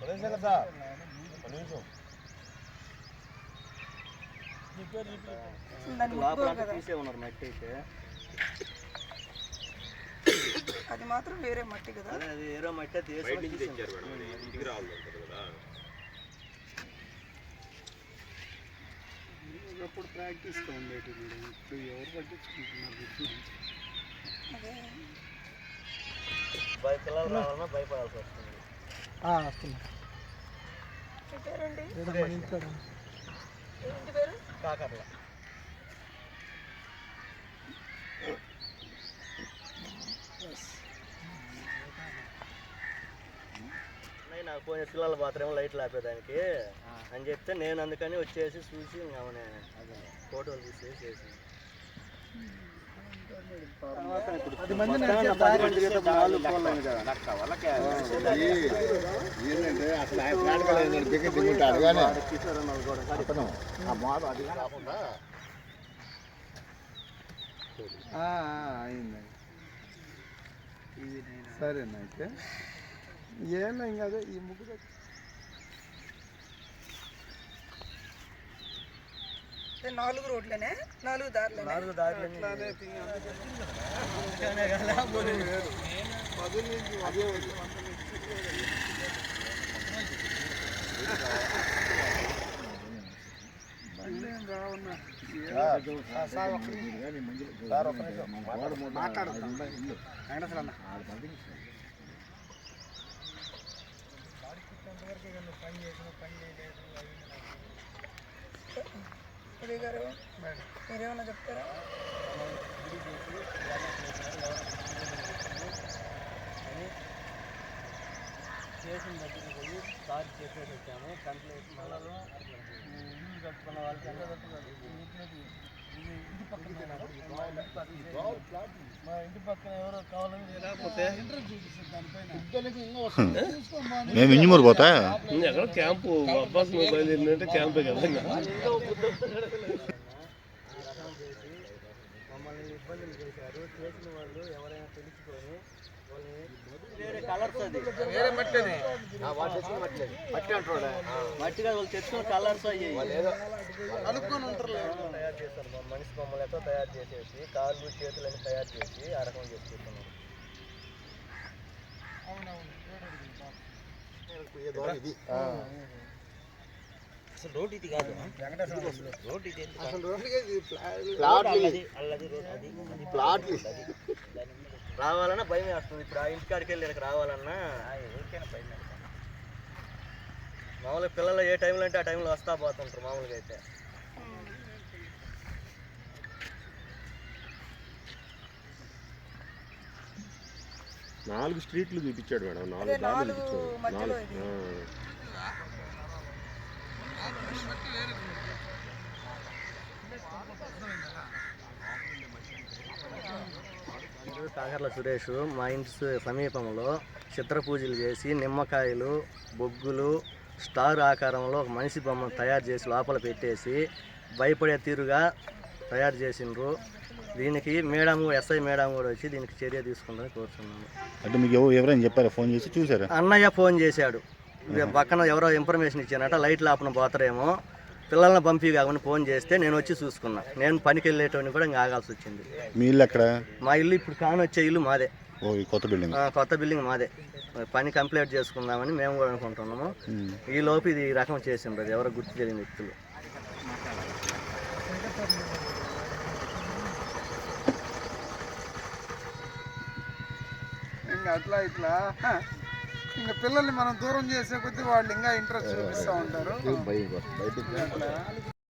వదిలేసారు సార్ నిమిషం ఉన్నారు అది మాత్రం వేరే మట్టి కదా. అది ఏరో మట్టి అది తెచ్చారు మేడం ఇంటికి రావాలి కదా ఒకప్పుడు ప్రాక్టీస్గా ఇప్పుడు ఎవరు పట్టించుకుంటున్నారు అదే పిల్లలు రావాలన్నా భయపడాల్సి వస్తుంది. కాకర్ల. నాకు పోయిన పిల్లల బాత్రూమ్ లైట్లు ఆపేదానికి. అని చెప్తే నేను అందుకని వచ్చేసి చూసి ఇంకా ఆమె ఫోటోలు తీసేసి చేసి ఏంటంటే అసలు ఆయన ప్లాట్గా దిగి దిగుంటాడు కానీ అతను ఆ అది కాకుండా సరేనా అయితే ఏం ఇంకా అదే ఈ ముగ్గురు నాలుగు రోడ్లనే నాలుగు దారులనే. నాలుగు దారిలో బండి ఏం రావన్నా సార్ ఒక గారు మీరేమన్నా చెప్తారా? స్టేషన్ దగ్గరికి పోయి కార్ చేసేసి వచ్చాము కంప్లైంట్ మళ్ళీ ఇల్లు కట్టుకున్న వాళ్ళకి ఎంత కట్టుకోవాలి మా ఇంటి పక్కన ఎవరో కావాలని లేకపోతే మేము ఇంజమూరు పోతా? ఎక్కడ క్యాంపు? అబ్బాస్ మొబైల్ ఏంటంటే క్యాంపే కదా. ఇబ్బందులు చేశారు చేసిన వాళ్ళు ఎవరైనా తెలుసుకొని వేరే కలర్స్ అది. వేరే మట్టి అది. మట్టి వాళ్ళు తెచ్చుకున్న కలర్స్ అయ్యాయి ఉంటారు. తయారు చేస్తారు మా మనిషి బొమ్మలతో తయారు చేసేసి కాళ్ళు చేతులని తయారు చేసి ఆ రకం చేసుకుంటున్నారు. ఇది? అసలు రోడ్ ఇది కాదు. రోడ్. ఇది అసలు ప్లాట్లు ప్లాట్లు రావాలన్నా భయం వేస్తుంది. ఇప్పుడు ఆ ఇంటికాడికి వెళ్ళి ఇక్కడికి రావాలన్నా ఎవరికైనా భయం వేస్తుంది. మామూలుగా పిల్లలు ఏ టైంలో అంటే ఆ టైంలో వస్తా పోతుంటారు మామూలుగా అయితే. నాలుగు స్ట్రీట్లు చూపించాడు మేడం. నాలుగు నాలుగు చూపించాడు మధ్యలో నాలుగు ఇది ఆ. కాకర్ల సురేష్ మా ఇంటి సమీపంలో చిత్ర పూజలు చేసి నిమ్మకాయలు బొగ్గులు స్టార్ ఆకారంలో ఒక మనిషి బొమ్మను తయారు చేసి లోపల పెట్టేసి భయపడే తీరుగా తయారు చేసిండ్రు. దీనికి మేడం ఎస్ఐ మేడం కూడా వచ్చి దీనికి చర్య తీసుకుందని కోరుతున్నాము అంటే మీకు ఎవరు ఎవరైనా చెప్పారా? ఫోన్ చేసి చూసారా? అన్నయ్య ఫోన్ చేశాడు. పక్కన ఎవరో ఇన్ఫర్మేషన్ ఇచ్చానట లైట్ ఆపన పోతారేమో. పిల్లల్ని పంపి కాకుండా ఫోన్ చేస్తే నేను వచ్చి చూసుకున్నా. నేను పనికి వెళ్ళేటోని కూడా ఇంకా ఆగాల్సి వచ్చింది. మీ ఇల్లు ఎక్కడ? మా ఇల్లు ఇప్పుడు కాని వచ్చే ఇల్లు మాదే. ఓ ఈ కొత్త బిల్డింగ్ ఆ, కొత్త బిల్డింగ్ మాదే. పని కంప్లీట్ చేసుకుందామని మేము కూడా అనుకుంటున్నాము. ఈ లోపు ఇది ఈ రకం చేసిండ్రు. అది ఎవరో గుర్తు తెలియని వ్యక్తులు. ఇంకా అట్లా ఇట్లా. ఇంకా పిల్లల్ని మనం దూరం చేసే కొద్దీ వాళ్ళు ఇంకా ఇంట్రెస్ట్ చూపిస్తూ ఉంటారు.